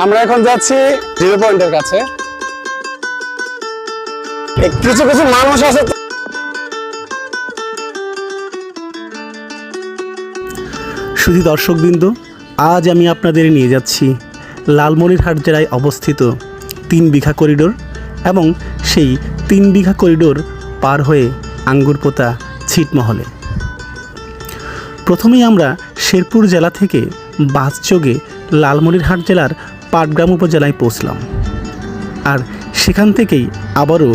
আমরা এখন যাচ্ছি জিরো পয়েন্টের কাছে। কিছু কিছু মানুষ আছে শুধু দর্শকবৃন্দ, আজ আমি আপনাদের নিয়ে যাচ্ছি লালমনিরহাট জেলায় অবস্থিত তিন বিঘা করিডোর এবং সেই তিন বিঘা করিডোর পার হয়ে আঙ্গুরপোতা ছিটমহলে। প্রথমেই আমরা শেরপুর জেলা থেকে বাস যোগে লালমনিরহাট জেলার পাটগ্রাম উপজেলায় পৌঁছলাম। আর সেখান থেকেই আবারও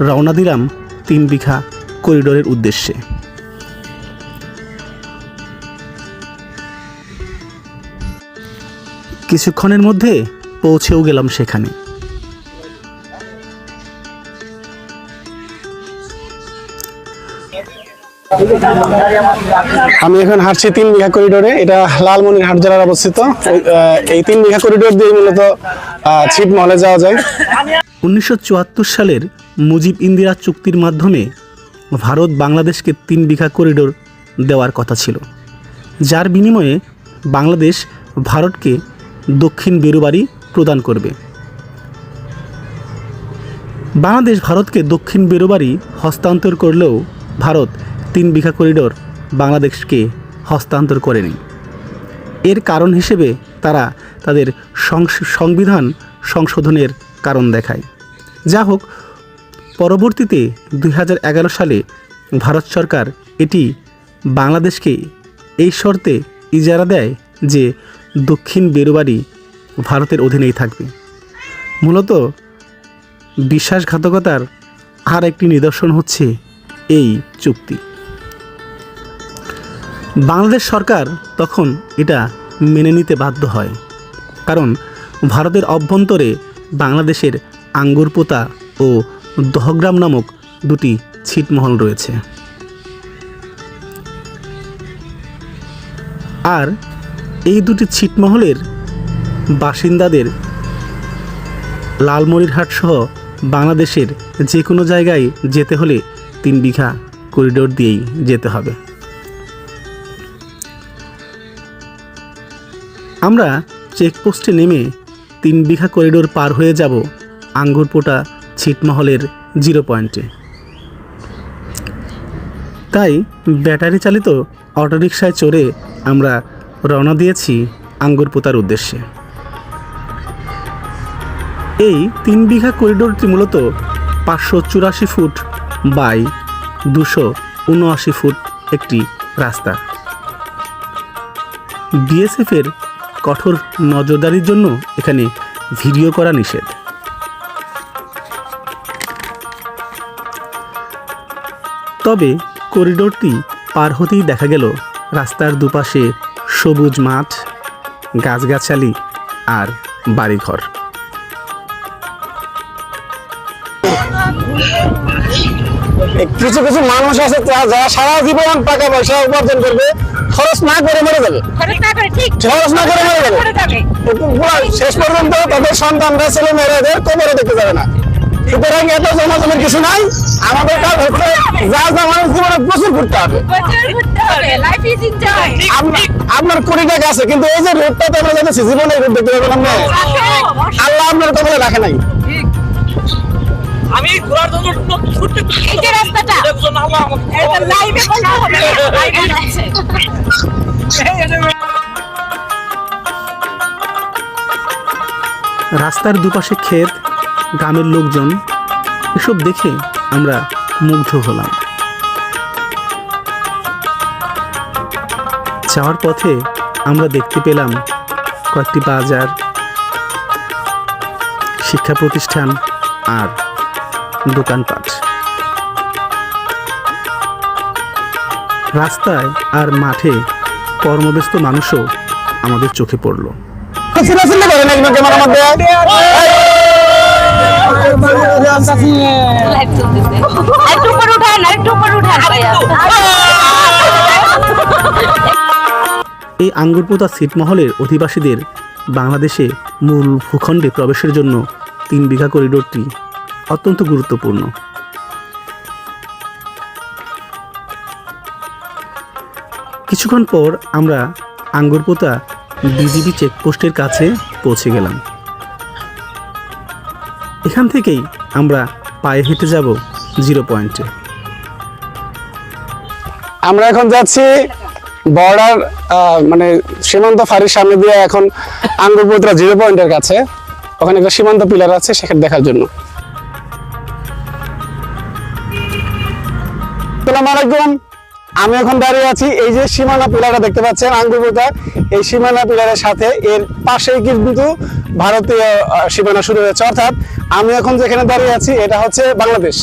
রওনা দিলাম তিন বিঘা করিডোরের উদ্দেশ্যে। কিছুক্ষণের মধ্যে পৌঁছেও গেলাম সেখানে। আমি এখন হাঁটছি তিন বিঘা করিডোরে এটা লালমনিরহাট জেলার অবস্থিত। এই তিন বিঘা করিডোর দিয়ে মূলত ছিটমহলে যাওয়া যায়। উনিশশো চুয়াত্তর সালের মুজিব ইন্দিরা চুক্তির মাধ্যমে ভারত বাংলাদেশকে তিন বিঘা করিডোর দেওয়ার কথা ছিল। যার বিনিময়ে বাংলাদেশ ভারতকে দক্ষিণ বেরুবারি প্রদান করবে। বাংলাদেশ ভারতকে দক্ষিণ বেরুবারি হস্তান্তর করলেও ভারত তিন বিঘা করিডোর বাংলাদেশকে হস্তান্তর করেনি। এর কারণ হিসেবে তারা তাদের সংবিধান সংশোধনের কারণ দেখায়। যা হোক, পরবর্তীতে দুই হাজার এগারো সালে ভারত সরকার এটি বাংলাদেশকে এই শর্তে ইজারা দেয় যে দক্ষিণ বেরুবারি ভারতের অধীনেই থাকবে। মূলত বিশ্বাসঘাতকতার আর একটি নিদর্শন হচ্ছে এই চুক্তি। বাংলাদেশ সরকার তখন এটা মেনে নিতে বাধ্য হয়। কারণ ভারতের অভ্যন্তরে বাংলাদেশের আঙ্গুরপোতা ও দহগ্রাম নামক দুটি ছিটমহল রয়েছে। আর এই দুটি ছিটমহলের বাসিন্দাদের লালমনিরহাট সহ বাংলাদেশের যে কোনো জায়গায় যেতে হলে তিন বিঘা করিডোর দিয়েই যেতে হবে। আমরা চেকপোস্টে নেমে তিন বিঘা করিডোর পার হয়ে যাব আঙ্গুরপোটা ছিটমহলের জিরো পয়েন্টে। তাই ব্যাটারি চালিত অটোরিকশায় চড়ে আমরা রওনা দিয়েছি আঙ্গুরপোতার উদ্দেশ্যে। এই তিন বিঘা করিডোরটি মূলত পাঁচশো চুরাশি ফুট বাই দুশো উনআশি ফুট একটি রাস্তা। বিএসএফের কঠোর নজরদারির জন্য এখানে ভিডিও করা নিষেধ। তবে করিডোরটি পার হতেই দেখা গেল রাস্তার দুপাশে সবুজ মাঠ, গাছগাছালি আর বাড়িঘর। কিছু কিছু মানুষ আছে যারা সারা জীবন টাকা পয়সা উপার্জন করবে খরচ না করে মরে যাবে। খরচ না করে ঠিক। খরচ না করে মরে যাবে। কিন্তু শেষ পর্যন্ত তাদের সন্তানরা ছেলে কবরে দেখতে যাবে না। সুতরাং এত জমাজমের কিছু নাই। আমাদের কাজ হচ্ছে যা যা মানুষ জীবনে প্রচুর ঘুরতে হবে। আপনার- আপনার কোটি টাকা আছে কিন্তু এই যে রোডটাতে আমরা যাচ্ছি জীবনে রোড দেখতে পাবেন আপনি আল্লাহ আপনার কবলে রাখে নাই। আমি ঘোরার জন্য এটা লাইভে বলতে হবে লাইভে যাচ্ছে রাস্তার দুপাশে ক্ষেত গ্রামের লোকজন এসব দেখে আমরা মুগ্ধ হলাম। যাওয়ার পথে আমরা দেখতে পেলাম কয়েকটি বাজার শিক্ষা প্রতিষ্ঠান আর দোকানপাট। রাস্তায় আর মাঠে কর্মব্যস্ত মানুষও আমাদের চোখে পড়ল। এই আঙ্গুরপোতা ছিটমহলের অধিবাসীদের বাংলাদেশে মূল ভূখণ্ডে প্রবেশের জন্য তিন বিঘা করিডোরটি অত্যন্ত গুরুত্বপূর্ণ। কিছুক্ষণ পর আমরা আঙ্গুরপোতা বিজিবি চেকপোস্টের কাছে পৌঁছে গেলাম। এখান থেকেই আমরা পায়ে হেঁটে যাব জিরো পয়েন্টে। আমরা এখন যাচ্ছি বর্ডার মানে সীমান্ত ফাঁড়ির সামনে দিয়ে এখন আঙ্গুরপোতরা জিরো পয়েন্টের কাছে। ওখানে একটা সীমান্ত পিলার আছে সেখানে দেখার জন্য। আসসালামু আলাইকুম। আমি এখন দাঁড়িয়ে আছি এই যে সীমানা পিলারটা দেখতে পাচ্ছেন আঙ্গুরপোতা এই সীমানা পিলারের সাথে এর পাশেই কিন্তু ভারতীয় সীমানা শুরু হয়েছে। অর্থাৎ আমি এখন যেখানে দাঁড়িয়ে আছি এটা হচ্ছে বাংলাদেশ।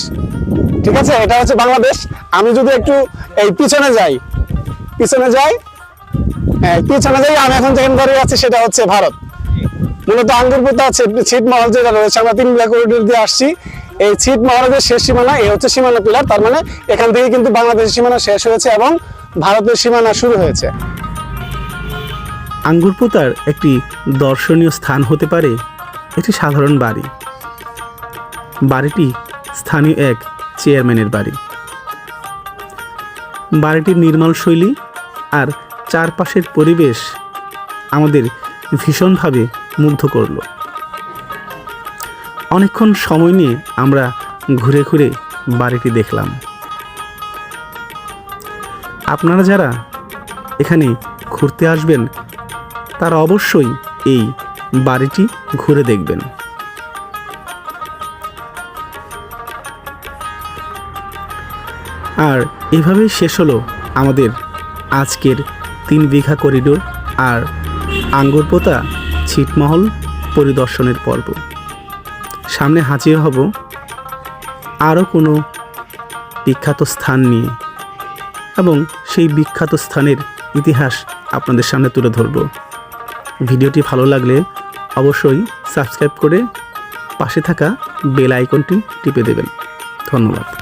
ঠিক আছে? এটা হচ্ছে বাংলাদেশ। আমি যদি একটু এই পিছনে যাই পিছনে যাই হ্যাঁ, পিছনে যাই আমি এখন যেখানে দাঁড়িয়ে আছি সেটা হচ্ছে ভারত। মূলত আঙ্গুরপুতা ছিটমহল যেটা রয়েছে আমরা তিন করিডোর দিয়ে আসছি। এই ছিটমহলের যে শেষ সীমানা, এই হচ্ছে সীমানা পিলার তার মানে এখান থেকে কিন্তু বাংলাদেশের সীমানা শেষ হয়েছে এবং ভারতের সীমানা শুরু হয়েছে। আঙ্গুরপোতার একটি দর্শনীয় স্থান হতে পারে একটি সাধারণ বাড়ি। বাড়িটি স্থানীয় এক চেয়ারম্যানের বাড়ি। বাড়িটির নির্মাণ শৈলী আর চারপাশের পরিবেশ আমাদের ভীষণভাবে মুগ্ধ করল। অনেকক্ষণ সময় নিয়ে আমরা ঘুরে ঘুরে বাড়িটি দেখলাম। আপনারা যারা এখানে ঘুরতে আসবেন, তারা অবশ্যই এই বাড়িটি ঘুরে দেখবেন। আর এভাবেই শেষ হলো আমাদের আজকের তিন বিঘা করিডোর আর আঙ্গুরপোতা ছিটমহল পরিদর্শনের পর্ব। সামনে হাজির হব। আরও কোনো বিখ্যাত স্থান নিয়ে। এবং সেই বিখ্যাত স্থানের ইতিহাস আপনাদের সামনে তুলে ধরব। ভিডিওটি ভালো লাগলে অবশ্যই সাবস্ক্রাইব করে পাশে থাকা বেল আইকনটি টিপে দেবেন। ধন্যবাদ।